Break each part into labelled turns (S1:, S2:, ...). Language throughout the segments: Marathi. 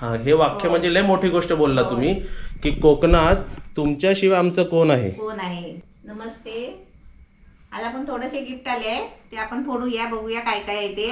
S1: हा हे वाक्य म्हणजे लय मोठी गोष्ट बोलला तुम्ही की कोकणात तुमच्याशिवाय आमचं कोण आहे?
S2: कोण आहे? नमस्ते. आज आपण थोडेसे गिफ्ट आले आहे ते आपण फोडूया बघूया काय काय आहे ते.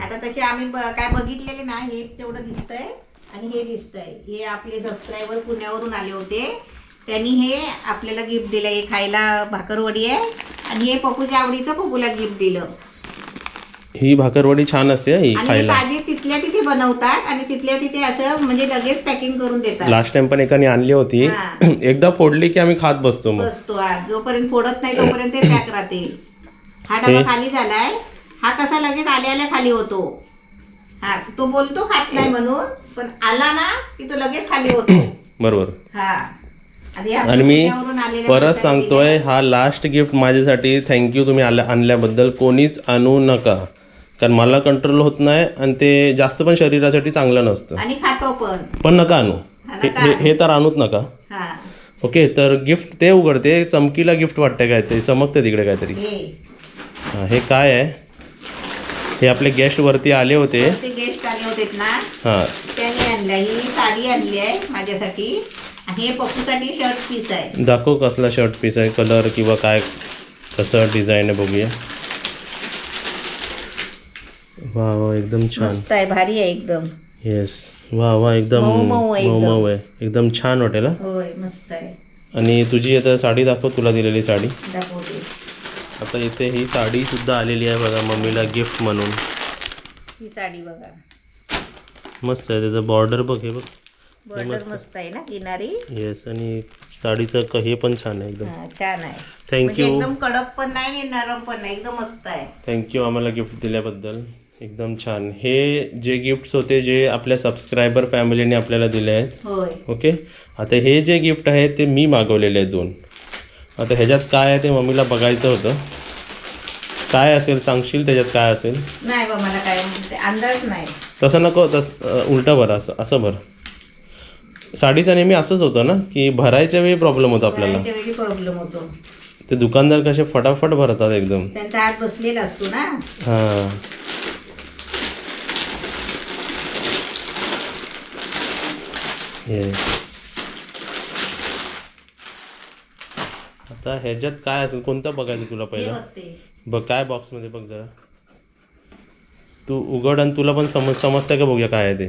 S2: आता तसे आम्ही ब- काय बघितलेले ना हे तेवढं दिसतंय आणि हे दिसतंय. हे आपले सबस्क्रायबर पुण्यावरून आले होते. त्यांनी हे आपल्याला गिफ्ट दिलं. हे खायला भाकरवडी आहे. आणि हे पप्पूच्या आवडीचं पप्पूला गिफ्ट दिलं.
S1: ही भाकरवडी छान असते ही
S2: आणि हे
S1: खायला.
S2: ताजी तिथल्या तिथे बनवतात आणि तिथल्या तिथे असं म्हणजे लगेच पॅकिंग करून देतात.
S1: लास्ट टाइम पण एकाने आणली होती.
S2: हा.
S1: एकदा फोडली की आम्ही खात बसतो मग.
S2: बसतो आज जोपर्यंत फोडत नाही तोपर्यंत ते पॅक राहते हा डबा
S1: हे-
S2: खाली झालाय. हा कसा लगेच आल्या आल्या खाली होतो. हा तो बोलतो खात नाही म्हणून पण आला ना की तो लगेच खाली होतो.
S1: बरोबर.
S2: हा. आणि
S1: मी
S2: पुण्यावरून आलेल्या
S1: परत
S2: माणसाने
S1: सांगतोय. हा लास्ट गिफ्ट माझ्यासाठी. थँक्यू तुम्ही आल्या आणल्याबद्दल. कोणीच आणू नका. कारण मला कंट्रोल होत नाही आणि ते जास्त पण शरीरासाठी चांगलं नसतं.
S2: आणि खातो पण.
S1: पण नका आणू.
S2: हा,
S1: हे तर आणूच नका.
S2: हा.
S1: ओके तर गिफ्ट ते उघडते. चमकीला गिफ्ट वाटते काय ते चमकते तिकडे काहीतरी.
S2: हे.
S1: हा, हे काय आहे? हे आपले गेस्ट वरती आले होते.
S2: ते गेस्ट आले होते ना.
S1: हां.
S2: त्यांनी आणल्या ही साडी आणली आहे माझ्यासाठी. आणि हे पप्पूसाठी शर्ट पीस आहे.
S1: दाखव कसला शर्ट पीस आहे. कलर किंवा काय कसं डिझाईन आहे बघूया. वा वा एकदम छान.
S2: मस्त आहे भारी आहे एकदम.
S1: येस वा वा एकदम
S2: मऊ मऊ आहे
S1: मऊ
S2: एकदम.
S1: मऊ आहे. एकदम छान वाटेल हा.
S2: होय मस्त आहे.
S1: आणि तुझी आता साडी दाखव तुला दिलेली साडी.
S2: दाखवते.
S1: आता इथे ही साडी सुद्धा आलेली आहे बघा मम्मीला गिफ्ट म्हणून.
S2: ही साडी बघा.
S1: मस्त आहे त्याचं बॉर्डर बघ हे बघ.
S2: बॉर्डर मस्त. आहे ना किनारी?
S1: येस आणि साडीचं क- हे पण छान आहे एकदम.
S2: हा, छान आहे. म्हणजे
S1: थँक्यू
S2: एकदम कडक पण नाही आणि नरम पण नाही एकदम मस्त आहे.
S1: थँक्यू आम्हाला गिफ्ट दिल्याबद्दल. एकदम छान. हे जे गिफ्ट्स होते जे आपल्या सबस्क्रायबर फॅमिलीने आपल्याला दिले आहेत ओके आता हे जे गिफ्ट आहे ते मी मागवलेले आहे दोन. आता ह्याच्यात काय आहे ते मम्मीला बघायचं होतं. काय असेल सांगशील? त्याच्यात काय असेल?
S2: नाही बा मला काय अंदाज नाही.
S1: तसं नको तस उलटं भर असं असं भर. साडीचं नेहमी असंच होतं ना की भरायच्या वेळी प्रॉब्लेम होतो आपल्याला.
S2: प्रॉब्लेम होतो.
S1: ते दुकानदार कसे फटाफट भरतात एकदम.
S2: त्यांचा हात बसलेला असतो ना.
S1: हां. आता ह्याच्यात काय असेल? कोणतं बघायचं तुला पहिलं? बघ काय बॉक्समध्ये बघ जरा. तू उघड आणि तुला पण समज समजतंय का बघूया काय आहे ते?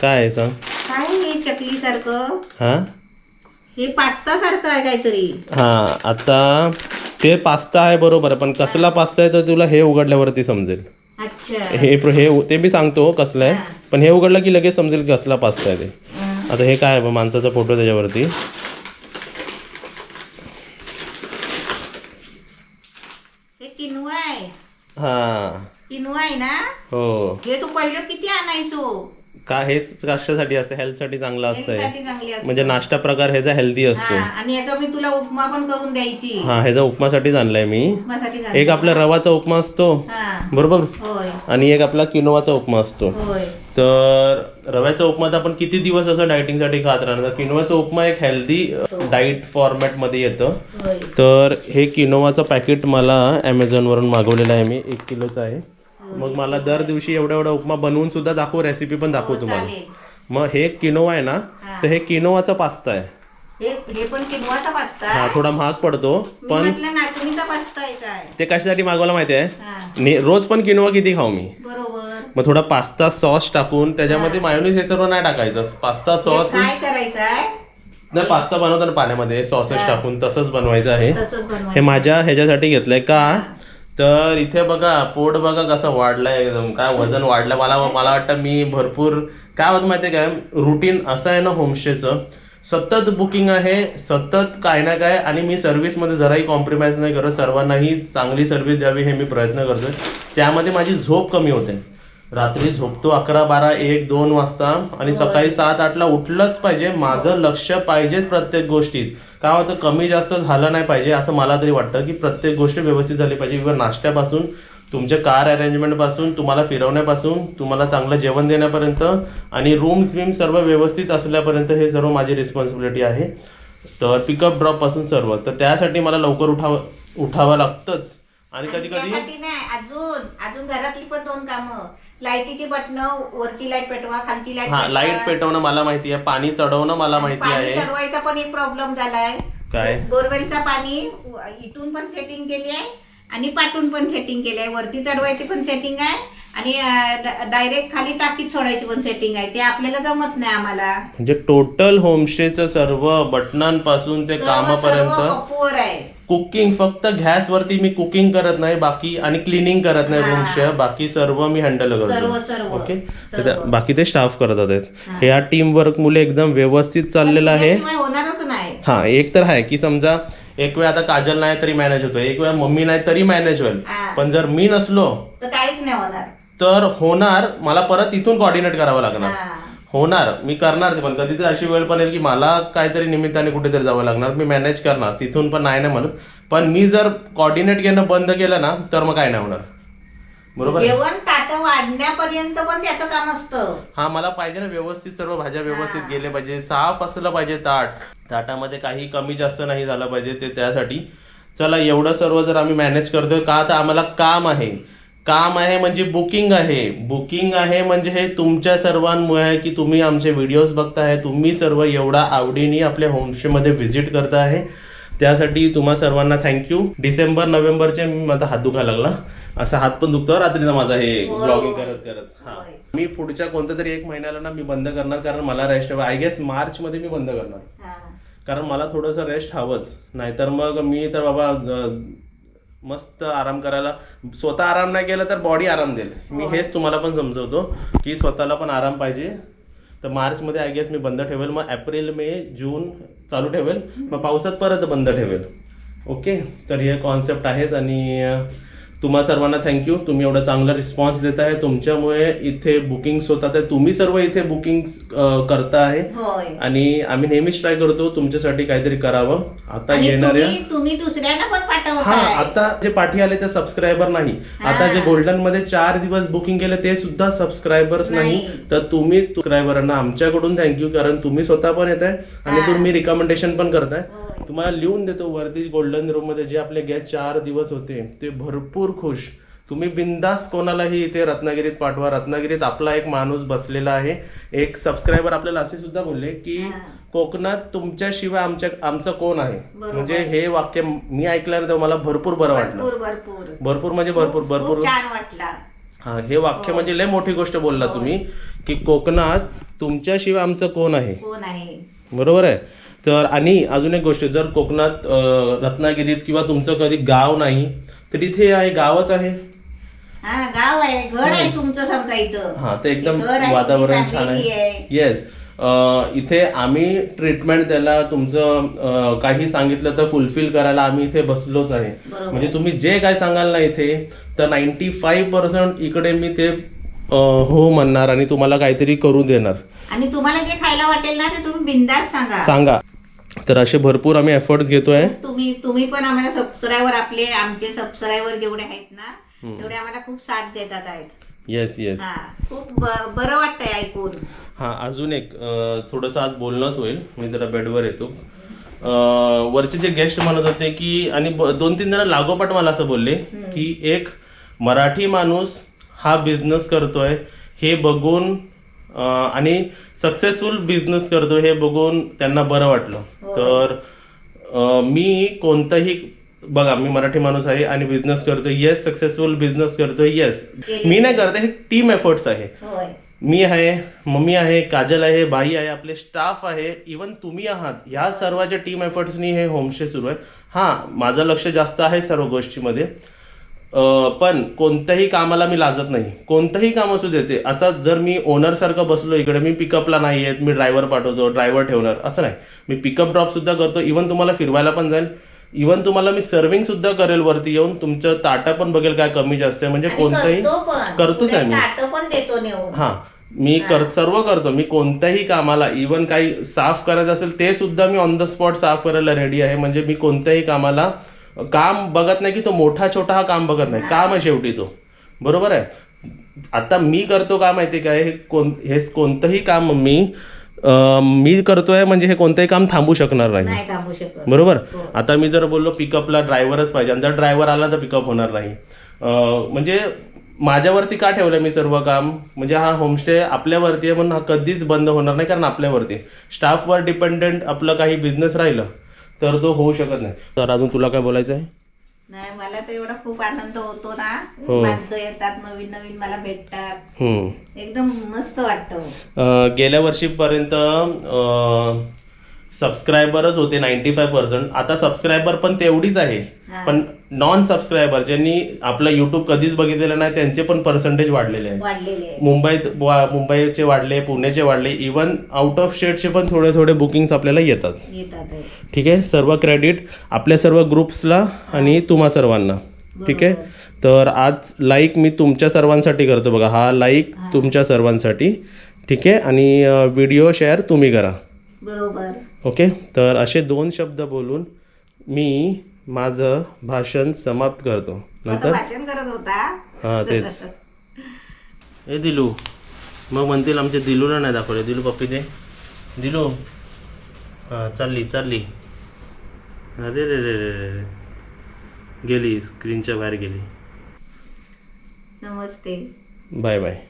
S1: काय आहे सांग?
S2: काय हे चकली सारखं
S1: हां?
S2: हे पास्ता सारखं आहे काहीतरी.
S1: हां आता ते पास्ता आहे बरोबर पण कसला पास्ता आहे तर तुला हे उघडल्यावरती समजेल.
S2: अच्छा.
S1: हे हे ते मी सांगतो कसलं आहे. पण हे उघडलं की लगेच समजेल की कसला पास्ता आहे ते. आता हे काय आहे माणसाचा फोटो त्याच्यावरती.
S2: हे किनवा आहे.
S1: हां.
S2: किनवा आहे ना?
S1: हो.
S2: हे तू पहिलं किती आणायचो?
S1: का हेच कशासाठी असतं? हेल्थसाठी चांगलं असतं.
S2: साठी चांगली असते.
S1: म्हणजे नाश्ता प्रकार ह्याचा हेल्दी असतो.
S2: हा, आणि याचा मी तुला उपमा पण करून द्यायची.
S1: हा ह्याचा उपमासाठीच आणलाय मी.
S2: उपमासाठी
S1: एक आपला रवाचा उपमा असतो.
S2: हा.
S1: बरोबर?
S2: होय.
S1: आणि एक आपला किनोवाचा उपमा असतो.
S2: होय.
S1: तर रव्याचा उपमा तर आपण किती दिवस असं डायटिंगसाठी खात राहणार? किनोवाचा उपमा एक हेल्दी डाईट फॉर्मॅटमध्ये येतं.
S2: होय.
S1: तर हे किनोवाचं पॅकेट मला ॲमेझॉनवरून मागवलेलं आहे मी. एक किलोचं आहे. मग मला दर दिवशी एवढा एवढा उपमा बनवून सुद्धा दाखवू रेसिपी पण दाखवू तुम्हाला.
S2: चालेल.
S1: मग हे किनोवा आहे ना
S2: हा.
S1: तर हे किनोवाचा पास्ता आहे.
S2: हे हे पण किनवाचा पास्ता
S1: हा थोडा महाग पडतो
S2: मी
S1: पण
S2: म्हटलं नाचणीचा पास्ता आहे काय?
S1: ते कशासाठी मागवायला माहिती आहे?
S2: हा.
S1: ने- रोज पण किनोवा किती खाऊ मी?
S2: बरोबर.
S1: मग थोडा पास्ता सॉस टाकून त्याच्यामध्ये मायोनीज हे सर्व नाही टाकायचं. पास्ता सॉस
S2: काय करायचं आहे.
S1: नाही पास्ता बनवताना पाण्यामध्ये सॉसेस टाकून तसंच बनवायचं आहे.
S2: तसंच
S1: हे
S2: बनवायचं
S1: माझ्या ह्याच्यासाठी घेतलंय का? तर इथे बघा पोट बघा कसं वाढलंय एकदम. काय वजन वाढलं? मला मला वाटतं मी भरपूर काय होतं माहिती काय रुटीन असं आहे ना होमस्टेचं सतत बुकिंग आहे सतत काय ना काय आणि मी सर्व्हिसमध्ये जराही कॉम्प्रोमाइज नाही करत. सर्वांनाही चांगली सर्व्हिस द्यावी हे मी प्रयत्न करतोय. त्यामध्ये माझी झोप कमी होते. रात्री झोपतो अकरा बारा एक दोन वाजता आणि सकाळी सात आठला उठलंच पाहिजे. माझं लक्ष पाहिजे प्रत्येक गोष्टीत. काय होतं कमी जास्त झालं नाही पाहिजे असं मला तरी वाटतं की प्रत्येक गोष्ट व्यवस्थित झाली पाहिजे. इव्हन नाश्त्यापासून तुमच्या कार अरेंजमेंटपासून तुम्हाला फिरवण्यापासून तुम्हाला चांगलं जेवण देण्यापर्यंत आणि रूम्स बिम सर्व व्यवस्थित असल्यापर्यंत हे सर्व माझी रिस्पॉन्सिबिलिटी आहे. तर पिकअप ड्रॉपपासून सर्व. तर त्यासाठी मला लवकर उठावं उठावं लागतंच. आणि कधी कधी
S2: अजून. अजून घरातली पण दोन कामं. लाईटीची बटणं वरती लाइट पेटवा खालची लाइट
S1: हा लाइट पेटवणं मला माहिती आहे पाणी चढवणं मला माहिती
S2: पाणी
S1: आहे.
S2: चढवायचा पण एक प्रॉब्लेम झालाय.
S1: काय?
S2: बोरवेलचा पाणी इथून पण सेटिंग केली आहे आणि पाठून पण सेटिंग केली आहे. वरती चढवायची पण सेटिंग आहे आणि डायरेक्ट खाली टाकीत सोडायची पण सेटिंग आहे. ते आपल्याला जमत नाही आम्हाला.
S1: म्हणजे टोटल होमस्टेचं सर्व बटनांपासून ते
S2: सर्व-
S1: कामापर्यंत?
S2: पप्पूवर आहे.
S1: कुकिंग फक्त गॅस वरती मी कुकिंग करत नाही बाकी आणि क्लिनिंग करत नाही. रूमच्या बाकी सर्व मी हँडल करतो. ओके तर बाकी ते स्टाफ करतात आहेत.
S2: हा.
S1: हे टीम वर्क मुले एकदम व्यवस्थित चाललेलं आहे.
S2: त्याशिवाय होणारच नाही.
S1: हा एक तर आहे की समजा एक वेळ आता काजल नाही तरी मॅनेज होतो एक वेळ मम्मी नाही तरी मॅनेज होईल. पण जर मी नसलो
S2: तर काहीच नाही होणार.
S1: तर होणार मला परत इथून कॉर्डिनेट करावं लागणार. होणार. मी करणार ते पण. कधी तर अशी वेळ पण येईल की मला काहीतरी निमित्ताने कुठेतरी जावं लागणार. मी मॅनेज करणार. तिथून पण नाही ना म्हणत. पण मी जर कॉर्डिनेट घेणं बंद केलं ना तर मग काय नाही होणार. बरोबर? आहे?
S2: जेवण ताट वाढण्यापर्यंत पण त्याचं काम असतं.
S1: हा मला पाहिजे ना व्यवस्थित सर्व भाज्या व्यवस्थित गेले पाहिजे. साफ असलं पाहिजे ताट. ताटामध्ये काही कमी जास्त नाही झालं पाहिजे ते त्यासाठी. चला एवढं सर्व जर आम्ही मॅनेज करतोय का तर आम्हाला काम आहे. काम आहे म्हणजे बुकिंग आहे. बुकिंग आहे म्हणजे हे तुमच्या सर्वांमुळे आहे की तुम्ही आमचे व्हिडिओज बघताय. तुम्ही सर्व एवढा आवडीने आपल्या होमस्टेमध्ये व्हिजिट करता आहे त्यासाठी तुम्हा सर्वांना थँक्यू डिसेंबर नोव्हेंबरचे मी माझा हात दुखायला लागला. असा हात पण दुखतो रात्रीचा माझा हे ब्लॉगिंग
S2: होय.
S1: करत करत. हा. मी पुढच्या कोणत्या तरी एक महिन्याला ना मी बंद करणार कारण मला रेस्ट हवा. आय गेस मार्च मध्ये मी बंद करणार.
S2: हा.
S1: कारण मला थोडंसं रेस्ट हवंच. नाहीतर मग मी तर बाबा मस्त आराम करायला. स्वतः आराम नाही केला तर बॉडी आराम देईल. मी हेच तुम्हाला पण समजवतो की स्वतःला पण आराम पाहिजे. तर मार्चमध्ये आय गेस मी बंद ठेवेल मग एप्रिल मे जून चालू ठेवेल मग पावसात परत बंद ठेवेल. ओके? तर हे कॉन्सेप्ट आहेच आणि तुम्हा सर्वांना थँक्यू तुम्ही एवढा चांगला रिस्पॉन्स देत आहे. तुमच्यामुळे इथे बुकिंग्स होतात आहे. तुम्ही सर्व इथे बुकिंग करता आहे. आणि आम्ही नेहमीच ट्राय करतो तुमच्यासाठी काहीतरी करावं. आता येणाऱ्या
S2: तुम्ही दुसऱ्यांना पण
S1: हा आता जे पाठी आले ते सबस्क्रायबर नाही. आता जे गोल्डनमध्ये चार दिवस बुकिंग केले ते सुद्धा सबस्क्रायबर्स नाही. तर तुम्ही सबस्क्रायबरांना आमच्याकडून थँक्यू कारण तुम्ही स्वतः पण येत आहे आणि तुम्ही रिकमेंडेशन पण करताय.
S2: होय.
S1: तुम्हाला लिहून देतो वरती गोल्डन रूममध्ये जे आपले गेस्ट चार दिवस होते ते भरपूर खुश. तुम्ही बिंदास कोणालाही इथे रत्नागिरीत पाठवा. रत्नागिरीत आपला एक माणूस बसलेला आहे. एक सबस्क्रायबर आपल्याला असे सुद्धा बोलले की
S2: हा.
S1: कोकणात तुमच्याशिवाय आमच्या आमचं कोण आहे. म्हणजे हे वाक्य मी ऐकल्यानंतर मला भरपूर बरं वाटलं.
S2: भरपूर. भरपूर
S1: भरपूर म्हणजे भरपूर भरपूर
S2: छान वाटला.
S1: हा हे वाक्य म्हणजे लय मोठी गोष्ट बोलला तुम्ही की कोकणात तुमच्याशिवाय आमचं कोण आहे? बरोबर आहे? तर आणि अजून एक गोष्ट जर कोकणात रत्नागिरीत किंवा तुमचं कधी गाव नाही तर इथे आहे गावच आहे?
S2: हा गाव आहे. घर आहे तुमचं समजायचं
S1: हा ते एकदम वातावरण छान आहे. येस इथे आम्ही ट्रीटमेंट द्यायला तुमचं काही सांगितलं तर फुलफिल करायला आम्ही इथे बसलोच आहे. म्हणजे तुम्ही जे काय सांगाल ना इथे तर नाईन्टी फाईव्ह पर्सेंट इकडे मी ते हो म्हणणार आणि तुम्हाला काहीतरी करू देणार.
S2: आणि तुम्हाला जे खायला वाटेल ना ते तुम्ही बिंदास सांगा.
S1: सांगा. तर असे भरपूर आम्ही एफर्ट्स घेतोय.
S2: तुम्ही तुम्ही पण आम्हाला सबस्क्रायबर आपले आमचे सबस्क्रायबर जेवढे आहेत ना तेवढे आम्हाला खूप साथ देतात आहेत.
S1: येस येस
S2: हा खूप ब- बरं वाटतंय ऐकून.
S1: हा अजून एक अं, थोडंसं आज बोलणंच होईल. मी जरा बेडवर येतो. अं, वरचे जे गेस्ट म्हणत होते की आणि ब- दोन तीन जण लागोपाठ मला असं बोलले की एक मराठी माणूस हा बिझनेस करतोय. हे बघून अं, आणि सक्सेसफुल बिझनेस करतोय हे बघून त्यांना बरं वाटलं. तर अं, मी कोणतंही बघा मी मराठी माणूस आहे आणि बिझनेस करतोय. येस सक्सेसफुल बिझनेस करतोय. येस मी नाही करते हे टीम एफर्ट्स आहे. मी आहे मम्मी आहे काजल आहे बाई आहे आपले स्टाफ आहे. इवन तुम्ही आहात ह्या सर्वांच्या टीम एफर्ट्सनी हे होमस्टे सुरू आहे हां माझं लक्ष जास्त आहे सर्व गोष्टीमध्ये. पण कोणत्याही कामाला मी लाजत नाही. कोणतंही काम असू देते असं जर मी ओनर सारखं बसलो इकडे मी पिकअपला नाही येत मी ड्रायव्हर पाठवतो ड्रायव्हर ठेवणार असं नाही. मी पिकअप ड्रॉप सुद्धा करतो इवन तुम्हाला फिरवायला पण जाईल. इवन तुम्हाला मी सर्विंग सुद्धा करेल वरती येऊन तुमचं ताटा पण बघेल काय कमी जास्त आहे. म्हणजे कोणतंही करतोच आहे मी.
S2: ताट पण देतो नेऊन.
S1: हा. मी कर सर्व करतो. मी कोणत्याही कामाला इवन काही साफ करायचं असेल ते सुद्धा मी ऑन द स्पॉट साफ करायला रेडी आहे. म्हणजे मी कोणत्याही कामाला काम बघत नाही की तो मोठा छोटा हा काम बघत नाही. काम आहे शेवटी तो. बरोबर आहे? आता मी करतो का माहिती काय हे कोण हे कोणतंही काम मी मी करतोय म्हणजे हे कोणतंही काम थांबू शकणार नाही.
S2: नाही थांबू शकत.
S1: बरोबर? आता मी जर बोललो पिकअपला ड्रायव्हरच पाहिजे. आणि जर ड्रायव्हर आला तर पिकअप होणार नाही. अं, म्हणजे माझ्यावरती का ठेवलं मी सर्व काम? म्हणजे हा होमस्टे आपल्यावरती आहे म्हणून हा कधीच बंद होणार नाही कारण आपल्यावरती स्टाफवर डिपेंडेंट आपलं काही बिझनेस राहिलं तर तो होऊ शकत नाही. तर अजून तुला काय बोलायचं आहे
S2: नाही मला तर एवढा खूप आनंद होतो ना
S1: हो.
S2: माणसं येतात नवीन नवीन मला भेटतात. एकदम मस्त वाटतं
S1: गेल्या वर्षीपर्यंत सबस्क्रायबरच होते नाईन्टी फाय पर्सेंट आता सबस्क्रायबर पण तेवढीच आहे.
S2: हा.
S1: पण नॉन सबस्क्रायबर ज्यांनी आपलं युट्यूब कधीच बघितलेलं नाही त्यांचे पण पर्सेंटेज वाढलेले आहे
S2: वाढलेले आहे
S1: मुंबईत वा- मुंबईचे वाढले पुण्याचे वाढले इवन आउट ऑफ स्टेटचे पण थोडे थोडे बुकिंग्स आपल्याला येतात.
S2: येतात आहे.
S1: ठीक आहे? सर्व क्रेडिट आपल्या सर्व ग्रुप्सला आणि तुम्हा सर्वांना. ठीक आहे? तर आज लाईक मी तुमच्या सर्वांसाठी करतो बघा. हा लाईक तुमच्या सर्वांसाठी. ठीक आहे? आणि व्हिडिओ शेअर तुम्ही करा.
S2: बरोबर.
S1: ओके? तर असे दोन शब्द बोलून मी माझं भाषण समाप्त करतो.
S2: आता
S1: नंतर?
S2: भाषण करत होता.
S1: हां तेच. ए दिलू. मग म्हणतील आमच्या दिलूला नाही दाखवले. दिलू पप्पी दे. दिलू. हां चालली चालली. अरे रे रे रे रे रे. गेली स्क्रीनच्या बाहेर गेली.
S2: नमस्ते.
S1: Bye bye.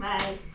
S2: बाय.